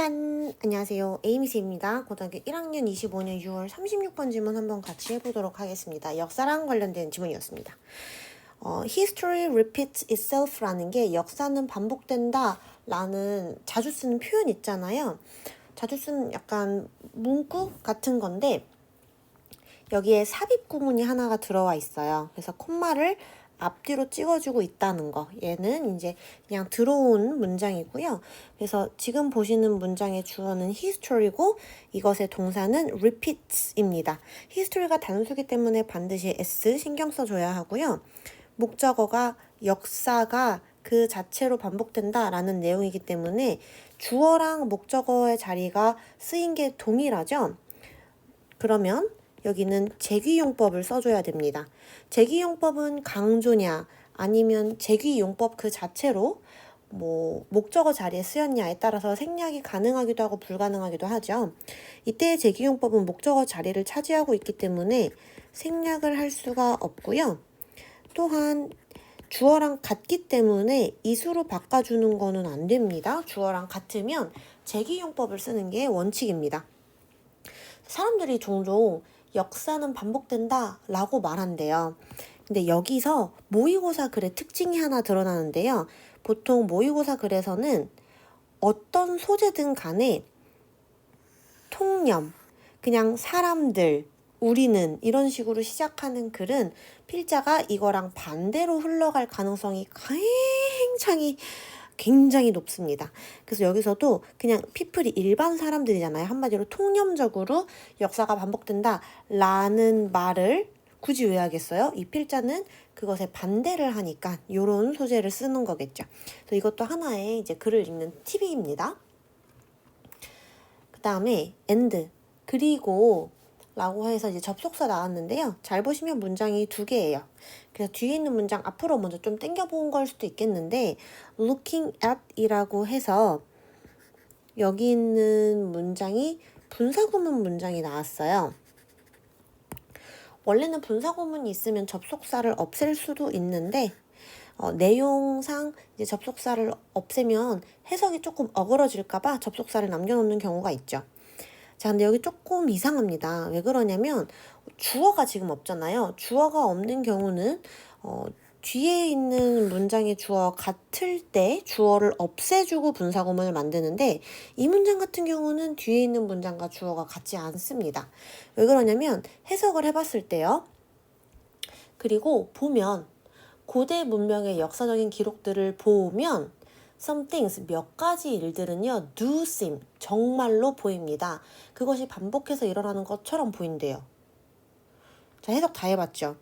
짠! 안녕하세요. 에이미스입니다. 고등학교 1학년 25년 6월 36번 질문 한번 같이 해보도록 하겠습니다. 역사랑 관련된 지문이었습니다. 어, History repeats itself라는 게 역사는 반복된다 라는 자주 쓰는 표현 있잖아요. 자주 쓰는 약간 문구 같은 건데 여기에 삽입 구문이 하나가 들어와 있어요. 그래서 콤마를 앞뒤로 찍어주고 있다는 거. 얘는 이제 그냥 들어온 문장이고요. 그래서 지금 보시는 문장의 주어는 history고 이것의 동사는 repeats입니다. history가 단수기 때문에 반드시 s 신경 써줘야 하고요. 목적어가 역사가 그 자체로 반복된다라는 내용이기 때문에 주어랑 목적어의 자리가 쓰인 게 동일하죠. 그러면 여기는 제귀용법을 써줘야 됩니다. 제귀용법은 강조냐 아니면 제귀용법 그 자체로 뭐 목적어 자리에 쓰였냐에 따라서 생략이 가능하기도 하고 불가능하기도 하죠. 이때의 제귀용법은 목적어 자리를 차지하고 있기 때문에 생략을 할 수가 없고요. 또한 주어랑 같기 때문에 이수로 바꿔주는 거는 안 됩니다. 주어랑 같으면 제기용법을 쓰는 게 원칙입니다. 사람들이 종종 역사는 반복된다 라고 말한대요. 근데 여기서 모의고사 글의 특징이 하나 드러나는데요. 보통 모의고사 글에서는 어떤 소재든 간에 통념, 그냥 사람들, 우리는 이런 식으로 시작하는 글은 필자가 이거랑 반대로 흘러갈 가능성이 굉장히 굉장히 높습니다. 그래서 여기서도 그냥 피플이 일반 사람들이잖아요. 한마디로 통념적으로 역사가 반복된다 라는 말을 굳이 왜 하겠어요? 이 필자는 그것에 반대를 하니까 이런 소재를 쓰는 거겠죠. 그래서 이것도 하나의 이제 글을 읽는 팁입니다. 그 다음에 and 그리고 라고 해서 이제 접속사 나왔는데요. 잘 보시면 문장이 두 개예요. 그래서 뒤에 있는 문장 앞으로 먼저 좀 땡겨본 걸 수도 있겠는데 looking at 이라고 해서 여기 있는 문장이 분사구문 문장이 나왔어요. 원래는 분사구문이 있으면 접속사를 없앨 수도 있는데 어, 내용상 이제 접속사를 없애면 해석이 조금 어그러질까봐 접속사를 남겨놓는 경우가 있죠. 자, 근데 여기 조금 이상합니다. 왜 그러냐면 주어가 지금 없잖아요. 주어가 없는 경우는 어, 뒤에 있는 문장의 주어 같을 때 주어를 없애주고 분사구문을 만드는데 이 문장 같은 경우는 뒤에 있는 문장과 주어가 같지 않습니다. 왜 그러냐면 해석을 해봤을 때요. 그리고 보면 고대 문명의 역사적인 기록들을 보면 some things 몇 가지 일들은요 do seem 정말로 보입니다. 그것이 반복해서 일어나는 것처럼 보인대요. 자 해석 다 해봤죠.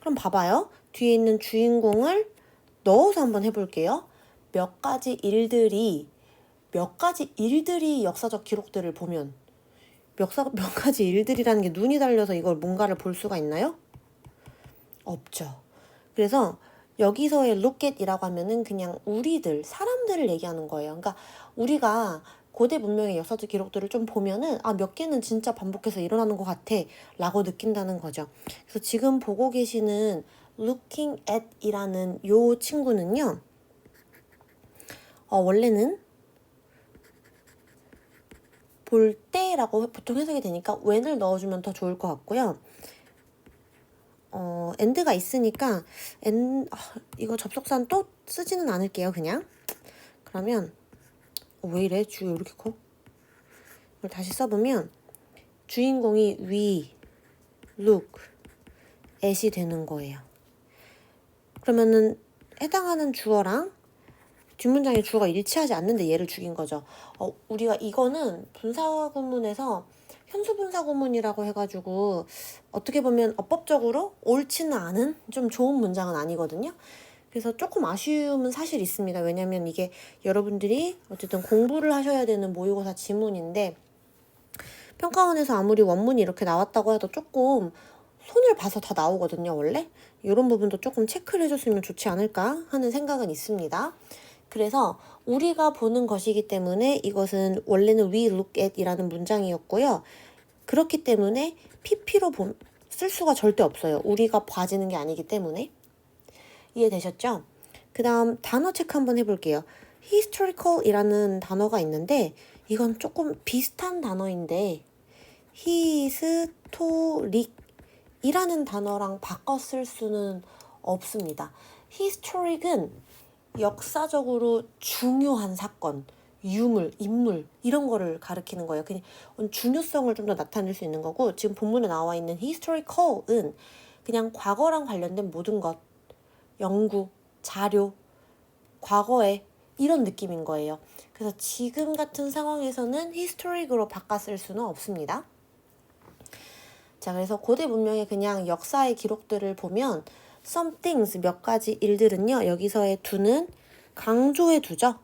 그럼 봐봐요. 뒤에 있는 주인공을 넣어서 한번 해볼게요. 몇 가지 일들이 몇 가지 일들이 역사적 기록들을 보면 역사 몇 가지 일들이라는 게 눈이 달려서 이걸 뭔가를 볼 수가 있나요? 없죠. 그래서 여기서의 look at이라고 하면은 그냥 우리들, 사람들을 얘기하는 거예요. 그러니까 우리가 고대 문명의 역사적 기록들을 좀 보면은 아, 몇 개는 진짜 반복해서 일어나는 것 같아 라고 느낀다는 거죠. 그래서 지금 보고 계시는 looking at 이라는 요 친구는요. 어, 원래는 볼 때라고 보통 해석이 되니까 when을 넣어주면 더 좋을 것 같고요. 어, 엔드가 있으니까 엔 아, 이거 접속사는 또 쓰지는 않을게요 그냥. 그러면 어, 왜 이래? 주 이렇게 커? 이걸 다시 써보면 주인공이 we, look, at이 되는 거예요. 그러면은 해당하는 주어랑 뒷문장의 주어가 일치하지 않는데 얘를 죽인 거죠. 어, 우리가 이거는 분사구문에서 현수분사 구문이라고 해가지고 어떻게 보면 어법적으로 옳지는 않은 좀 좋은 문장은 아니거든요. 그래서 조금 아쉬움은 사실 있습니다. 왜냐면 이게 여러분들이 어쨌든 공부를 하셔야 되는 모의고사 지문인데 평가원에서 아무리 원문이 이렇게 나왔다고 해도 조금 손을 봐서 다 나오거든요, 원래. 이런 부분도 조금 체크를 해줬으면 좋지 않을까 하는 생각은 있습니다. 그래서 우리가 보는 것이기 때문에 이것은 원래는 we look at 이라는 문장이었고요. 그렇기 때문에 pp로 봄, 쓸 수가 절대 없어요. 우리가 봐지는 게 아니기 때문에. 이해되셨죠? 그 다음 단어 체크 한번 해볼게요. historical 이라는 단어가 있는데 이건 조금 비슷한 단어인데 히스토릭 이라는 단어랑 바꿔 쓸 수는 없습니다. historic은 역사적으로 중요한 사건, 유물, 인물 이런 거를 가리키는 거예요. 그냥 중요성을 좀 더 나타낼 수 있는 거고 지금 본문에 나와 있는 historical은 그냥 과거랑 관련된 모든 것, 연구, 자료, 과거에 이런 느낌인 거예요. 그래서 지금 같은 상황에서는 바꿔 쓸 수는 없습니다. 자, 그래서 고대 문명의 그냥 역사의 기록들을 보면 some things 몇 가지 일들은요. 여기서의 두는 강조해 두죠.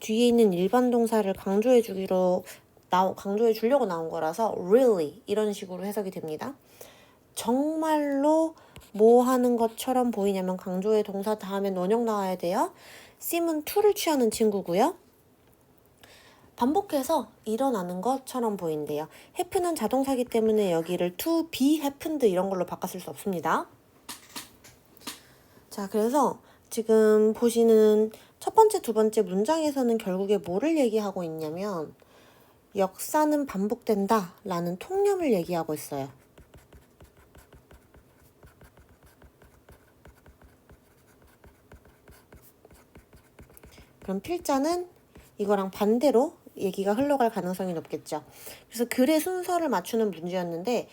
뒤에 있는 일반 동사를 강조해 주기로 나 강조해 주려고 나온 거라서 really 이런 식으로 해석이 됩니다. 정말로 뭐 하는 것처럼 보이냐면 강조의 동사 다음에 원형 나와야 돼요. sim은 to를 취하는 친구고요. 반복해서 일어나는 것처럼 보인대요. happen은 자동사기 때문에 여기를 to be happened 이런 걸로 바꿨을 수 없습니다. 자, 그래서 지금 보시는 첫 번째, 두 번째 문장에서는 결국에 뭐를 얘기하고 있냐면 역사는 반복된다 라는 통념을 얘기하고 있어요. 그럼 필자는 이거랑 반대로 얘기가 흘러갈 가능성이 높겠죠. 그래서 글의 순서를 맞추는 문제였는데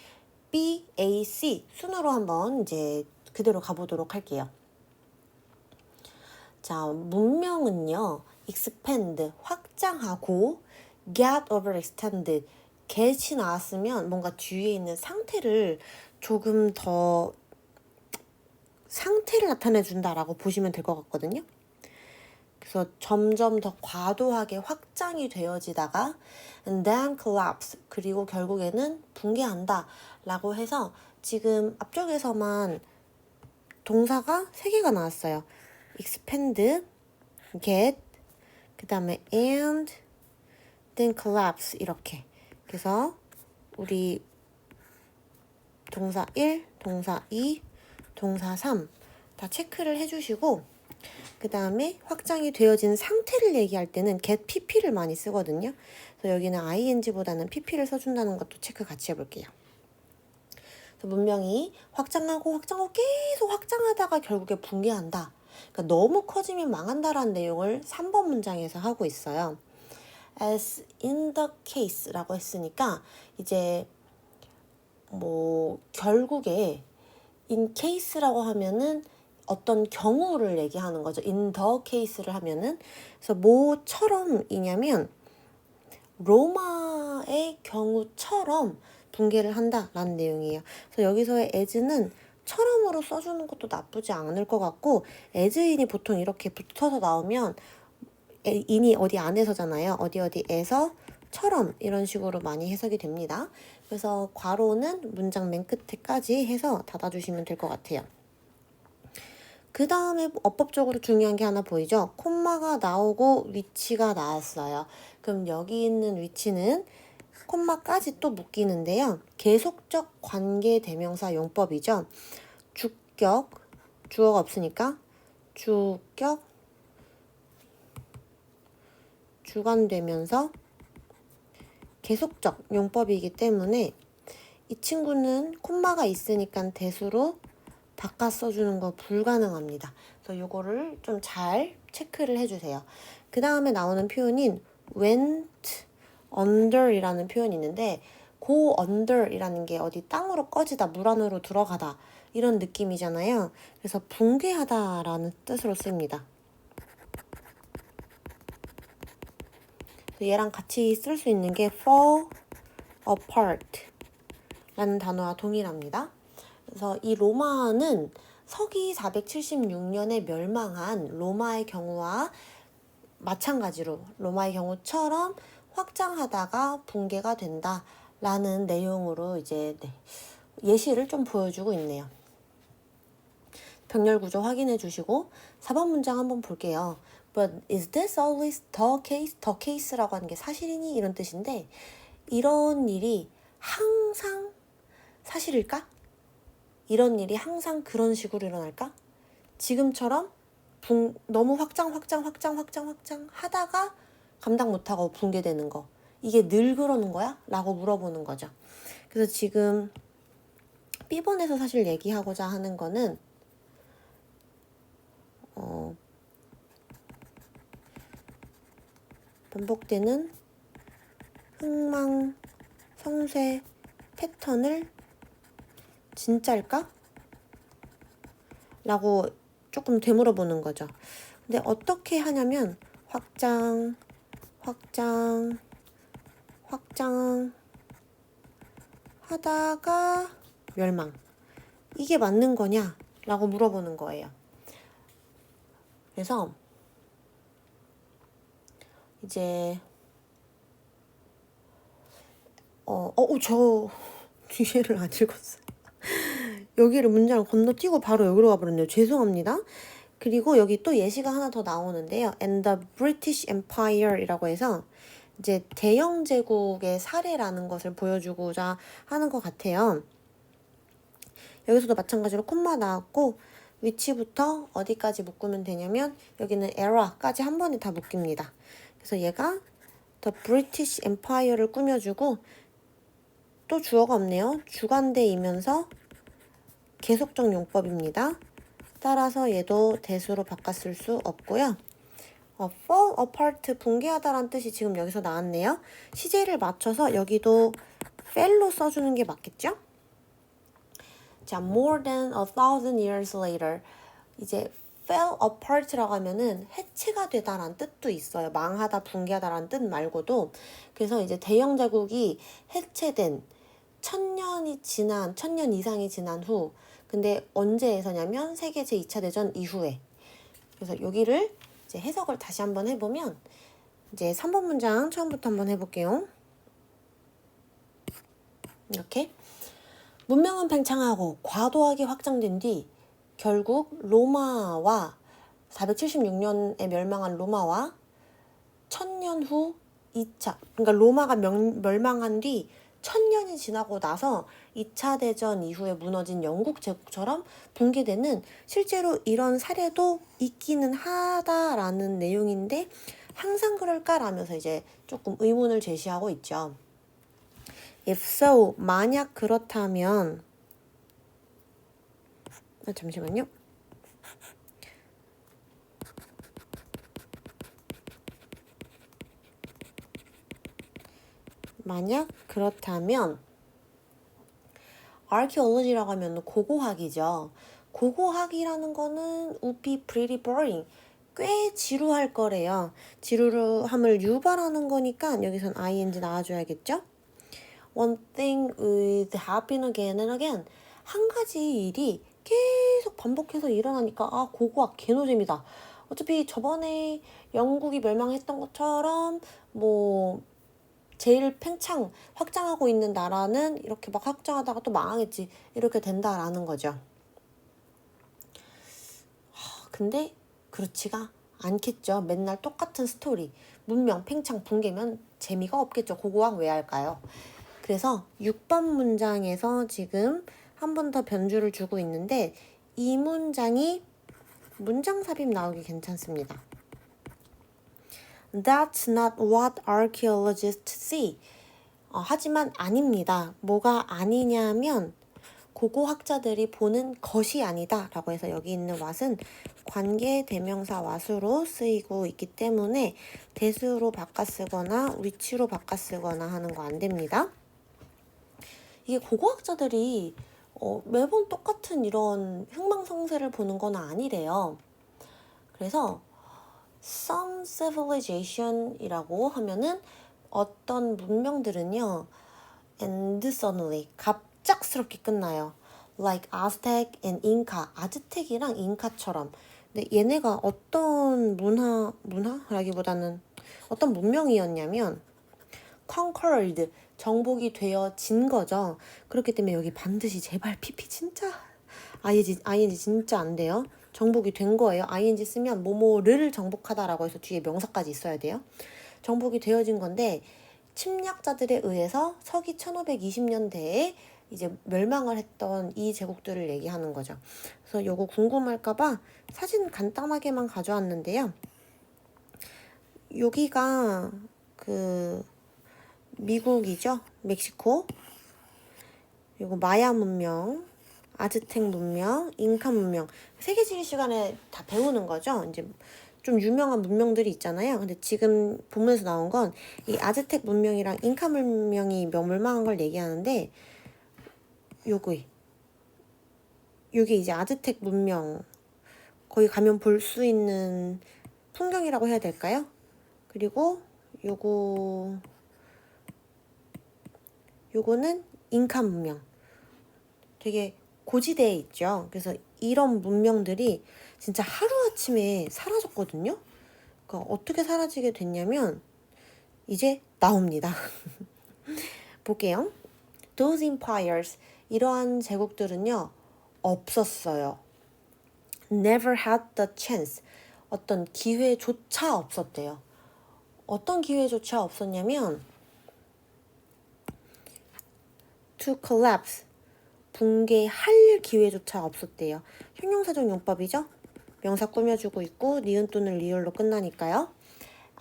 B, A, C 순으로 한번 이제 그대로 가보도록 할게요. 자, 문명은요. expand, 확장하고 get over extend, get이 나왔으면 뭔가 뒤에 있는 상태를 조금 더 상태를 나타내 준다라고 보시면 될 것 같거든요. 그래서 점점 더 과도하게 확장이 되어지다가 and then collapse 그리고 결국에는 붕괴한다 라고 해서 지금 앞쪽에서만 동사가 세 개가 나왔어요. expand, get, 그 다음에 and, then collapse 이렇게. 그래서 우리 동사 1, 동사 2, 동사 3 다 체크를 해주시고 그 다음에 확장이 되어진 상태를 얘기할 때는 get pp를 많이 쓰거든요. 그래서 여기는 ing보다는 pp를 써준다는 것도 체크 같이 해볼게요. 문명이 확장하고 확장하고 계속 확장하다가 결국에 붕괴한다. 그러니까 너무 커지면 망한다라는 내용을 3번 문장에서 하고 있어요. as in the case라고 했으니까 이제 뭐 결국에 in case라고 하면은 어떤 경우를 얘기하는 거죠. in the case를 하면은 그래서 뭐처럼이냐면 로마의 경우처럼 붕괴를 한다라는 내용이에요. 그래서 여기서의 as는 처럼으로 써주는 것도 나쁘지 않을 것 같고 as인이 보통 이렇게 붙어서 나오면 인이 어디 안에서잖아요. 어디 어디에서 처럼 이런 식으로 많이 해석이 됩니다. 그래서 괄호는 문장 맨 끝에까지 해서 닫아주시면 될 것 같아요. 그 다음에 어법적으로 중요한 게 하나 보이죠? 콤마가 나오고 위치가 나왔어요. 그럼 여기 있는 위치는 콤마까지 또 묶이는데요. 계속적 관계 대명사 용법이죠. 주격, 주어가 없으니까 주격, 주관되면서 계속적 용법이기 때문에 이 친구는 콤마가 있으니까 대수로 바꿔 써주는 거 불가능합니다. 그래서 이거를 좀 잘 체크를 해주세요. 그 다음에 나오는 표현인 went under이라는 표현이 있는데 go under이라는 게 어디 땅으로 꺼지다, 물 안으로 들어가다 이런 느낌이잖아요. 그래서 붕괴하다라는 뜻으로 씁니다. 얘랑 같이 쓸 수 있는 게 fall apart 라는 단어와 동일합니다. 그래서 이 로마는 서기 476년에 멸망한 로마의 경우와 마찬가지로 로마의 경우처럼 확장하다가 붕괴가 된다라는 내용으로 이제 네, 예시를 좀 보여주고 있네요. 병렬 구조 확인해 주시고 4번 문장 한번 볼게요. But is this always the case? the case라고 하는 게 사실이니? 이런 뜻인데 이런 일이 항상 사실일까? 이런 일이 항상 그런 식으로 일어날까? 지금처럼 붕, 너무 확장, 확장, 확장, 확장, 확장 하다가 감당 못하고 붕괴되는 거. 이게 늘 그러는 거야? 라고 물어보는 거죠. 그래서 지금 B번에서 사실 얘기하고자 하는 거는 어, 반복되는 흥망, 성쇠 패턴을 진짜일까? 라고 조금 되물어보는 거죠. 근데 어떻게 하냐면 확장, 확장, 확장 하다가 멸망. 이게 맞는 거냐? 라고 물어보는 거예요. 그래서 이제 어, 어, 저 뒤에를 안 읽었어요. 여기를 문장을 건너뛰고 바로 여기로 가버렸네요. 죄송합니다. 그리고 여기 또 예시가 하나 더 나오는데요. And the British Empire이라고 해서 이제 대영 제국의 사례라는 것을 보여주고자 하는 것 같아요. 여기서도 마찬가지로 콤마 나왔고 위치부터 어디까지 묶으면 되냐면 여기는 era까지 한 번에 다 묶입니다. 그래서 얘가 The British Empire를 꾸며주고 또 주어가 없네요. 주관대이면서 계속적 용법입니다. 따라서 얘도 대수로 바꿨을 수 없고요. 어, fall apart 붕괴하다라는 뜻이 지금 여기서 나왔네요. 시제를 맞춰서 여기도 fell로 써주는 게 맞겠죠? 자, more than a thousand years later. 이제 fell apart라고 하면은 해체가 되다라는 뜻도 있어요. 망하다, 붕괴하다라는 뜻 말고도. 그래서 이제 대영 자국이 해체된 천년이 지난, 천년 이상이 지난 후. 근데 언제에서냐면 세계 제2차 대전 이후에. 그래서 여기를 이제 해석을 다시 한번 해보면 이제 3번 문장 처음부터 한번 해볼게요. 이렇게 문명은 팽창하고 과도하게 확장된 뒤 결국 로마와 476년에 멸망한 로마와 천년 후 2차 그러니까 로마가 명, 멸망한 뒤 천년이 지나고 나서 2차 대전 이후에 무너진 영국 제국처럼 붕괴되는 실제로 이런 사례도 있기는 하다라는 내용인데 항상 그럴까라면서 이제 조금 의문을 제시하고 있죠. If so, 만약 그렇다면 아, 잠시만요. 만약 그렇다면 archaeology라고 하면 고고학이죠. 고고학이라는 거는 would be pretty boring. 꽤 지루할 거래요. 지루함을 유발하는 거니까 여기선 ing 나와줘야겠죠? One thing would happen again and again. 한 가지 일이 계속 반복해서 일어나니까 아 고고학 개노잼이다. 어차피 저번에 영국이 멸망했던 것처럼 뭐 제일 팽창 확장하고 있는 나라는 이렇게 막 확장하다가 또 망하겠지 이렇게 된다라는 거죠. 근데 그렇지가 않겠죠. 맨날 똑같은 스토리. 문명 팽창 붕괴면 재미가 없겠죠. 고고학 왜 할까요? 그래서 6번 문장에서 지금 한 번 더 변주를 주고 있는데 이 문장이 문장 삽입 나오기 괜찮습니다. That's not what archaeologists see. 어, 하지만 아닙니다. 뭐가 아니냐면 고고학자들이 보는 것이 아니다 라고 해서 여기 있는 what은 관계 대명사 what으로 쓰이고 있기 때문에 대수로 바꿔 쓰거나 위치로 바꿔 쓰거나 하는 거 안 됩니다. 이게 고고학자들이 어, 매번 똑같은 이런 흥망성쇠를 보는 건 아니래요. 그래서 some civilization이라고 하면은 어떤 문명들은요, and suddenly 갑작스럽게 끝나요. like Aztec and Inca, 아즈텍이랑 잉카처럼. 근데 얘네가 어떤 문화 문화라기보다는 어떤 문명이었냐면 conquered 정복이 되어진 거죠. 그렇기 때문에 여기 반드시 제발 PP 진짜 ing ing 진짜 안 돼요. 정복이 된 거예요. ing 쓰면 뭐뭐를 정복하다라고 해서 뒤에 명사까지 있어야 돼요. 정복이 되어진 건데 침략자들에 의해서 서기 1520년대에 이제 멸망을 했던 이 제국들을 얘기하는 거죠. 그래서 요거 궁금할까봐 사진 간단하게만 가져왔는데요. 여기가 그 미국이죠. 멕시코. 그리고 마야 문명, 아즈텍 문명, 잉카 문명. 세계 지리 시간에 다 배우는 거죠. 이제 좀 유명한 문명들이 있잖아요. 근데 지금 본문에서 나온 건 이 아즈텍 문명이랑 잉카 문명이 멸망한 걸 얘기하는데 요거 요게 이제 아즈텍 문명 거기 가면 볼 수 있는 풍경이라고 해야 될까요? 그리고 요거 요거는 잉카 문명. 되게 고지대에 있죠. 그래서 이런 문명들이 진짜 하루아침에 사라졌거든요. 그러니까 어떻게 사라지게 됐냐면 이제 나옵니다. 볼게요. Those empires 이러한 제국들은요 없었어요. Never had the chance 어떤 기회조차 없었대요. 어떤 기회조차 없었냐면 to collapse 붕괴할 기회조차 없었대요. 형용사적 용법이죠? 명사 꾸며주고 있고 니은 또는 리을로 끝나니까요.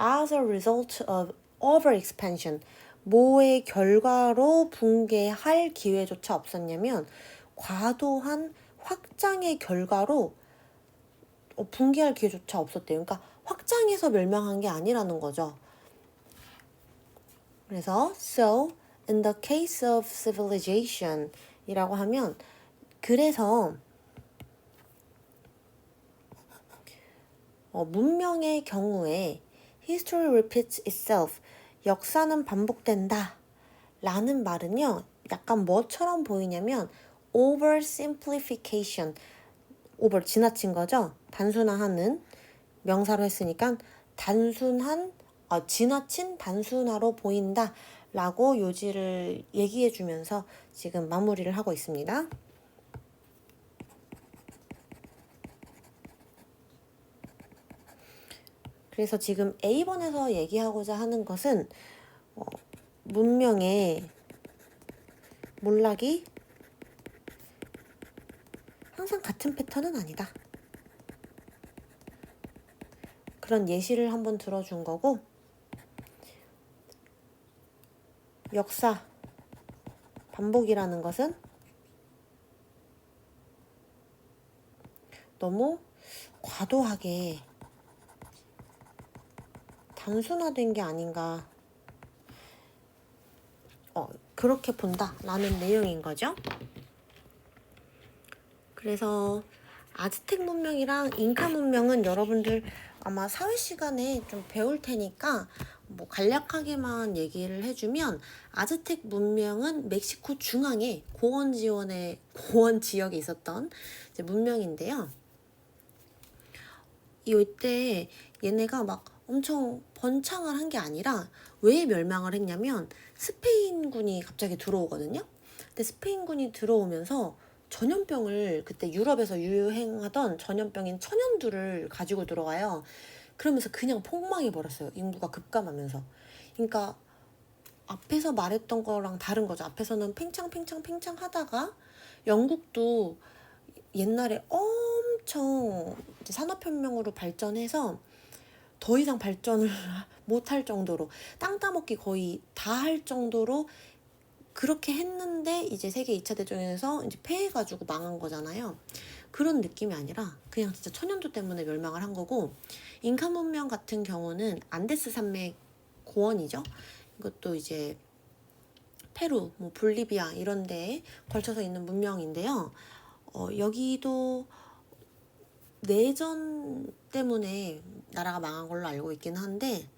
As a result of overexpansion 뭐의 결과로 붕괴할 기회조차 없었냐면 과도한 확장의 결과로 어, 붕괴할 기회조차 없었대요. 그러니까 확장해서 멸망한 게 아니라는 거죠. 그래서 so in the case of civilization 이라고 하면 그래서 어, 문명의 경우에 history repeats itself. 역사는 반복된다. 라는 말은요 약간 뭐처럼 보이냐면 oversimplification. over 지나친 거죠? 단순화하는 명사로 했으니까 단순한 어, 지나친 단순화로 보인다 라고 요지를 얘기해 주면서 지금 마무리를 하고 있습니다. 그래서 지금 A번에서 얘기하고자 하는 것은 어, 문명의 몰락이 항상 같은 패턴은 아니다. 그런 예시를 한번 들어준 거고 역사 반복이라는 것은 너무 과도하게 단순화된 게 아닌가. 어, 그렇게 본다 라는 내용인 거죠. 그래서 아즈텍 문명이랑 잉카 문명은 여러분들 아마 사회 시간에 좀 배울 테니까 뭐 간략하게만 얘기를 해주면 아즈텍 문명은 멕시코 중앙에 고원 지원의 고원 지역에 있었던 문명인데요. 이때 얘네가 막 엄청 번창을 한 게 아니라 왜 멸망을 했냐면 스페인군이 갑자기 들어오거든요. 근데 스페인군이 들어오면서 전염병을 그때 유럽에서 유행하던 전염병인 천연두를 가지고 들어와요. 그러면서 그냥 폭망해 버렸어요. 인구가 급감하면서. 그러니까 앞에서 말했던 거랑 다른 거죠. 앞에서는 팽창팽창 팽창 하다가 영국도 옛날에 엄청 산업혁명으로 발전해서 더 이상 발전을 못 할 정도로 땅 따먹기 거의 다 할 정도로 그렇게 했는데 이제 세계 2차 대전에서 이제 패해가지고 망한 거잖아요. 그런 느낌이 아니라 그냥 진짜 천연두 때문에 멸망을 한 거고 잉카 문명 같은 경우는 안데스 산맥 고원이죠. 이것도 이제 페루, 뭐 볼리비아 이런 데에 걸쳐서 있는 문명인데요. 어, 여기도 내전 때문에 나라가 망한 걸로 알고 있긴 한데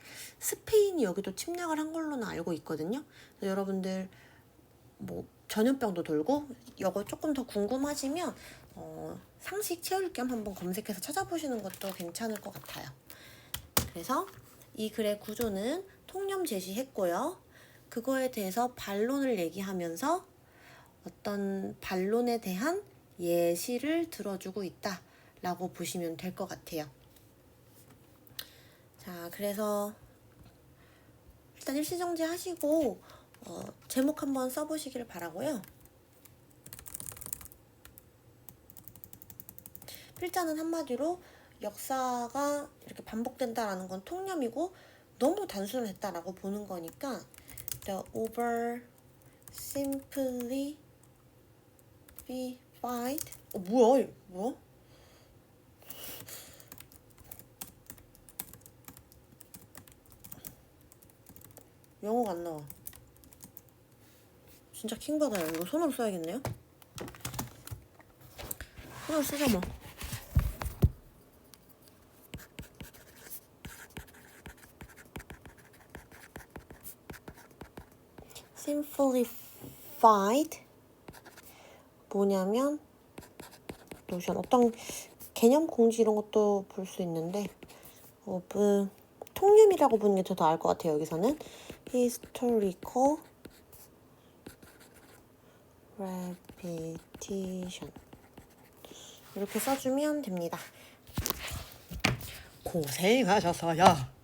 스페인이 여기도 침략을 한 걸로는 알고 있거든요. 여러분들 뭐 전염병도 돌고 이거 조금 더 궁금하시면 어, 상식 채울 겸 한번 검색해서 찾아보시는 것도 괜찮을 것 같아요. 그래서 이 글의 구조는 통념 제시했고요. 그거에 대해서 반론을 얘기하면서 어떤 반론에 대한 예시를 들어주고 있다 라고 보시면 될 것 같아요. 자, 그래서 일단 일시정지 하시고 어, 제목 한번 써보시길 바라고요. 필자는 한마디로 역사가 이렇게 반복된다라는 건 통념이고 너무 단순했다라고 보는 거니까 the over simplified 어 뭐야 이거 뭐야? 영어가 안 나와. 진짜 킹 받아요. 이거 손으로 써야겠네요. 손으로 쓰자 뭐. Simplified 뭐냐면 노션 어떤 개념 공지 이런 것도 볼 수 있는데 of 통념이라고 보는 게 더 나을 것 같아요 여기서는. Historical repetition. 이렇게 써주면 됩니다. 고생하셨어요.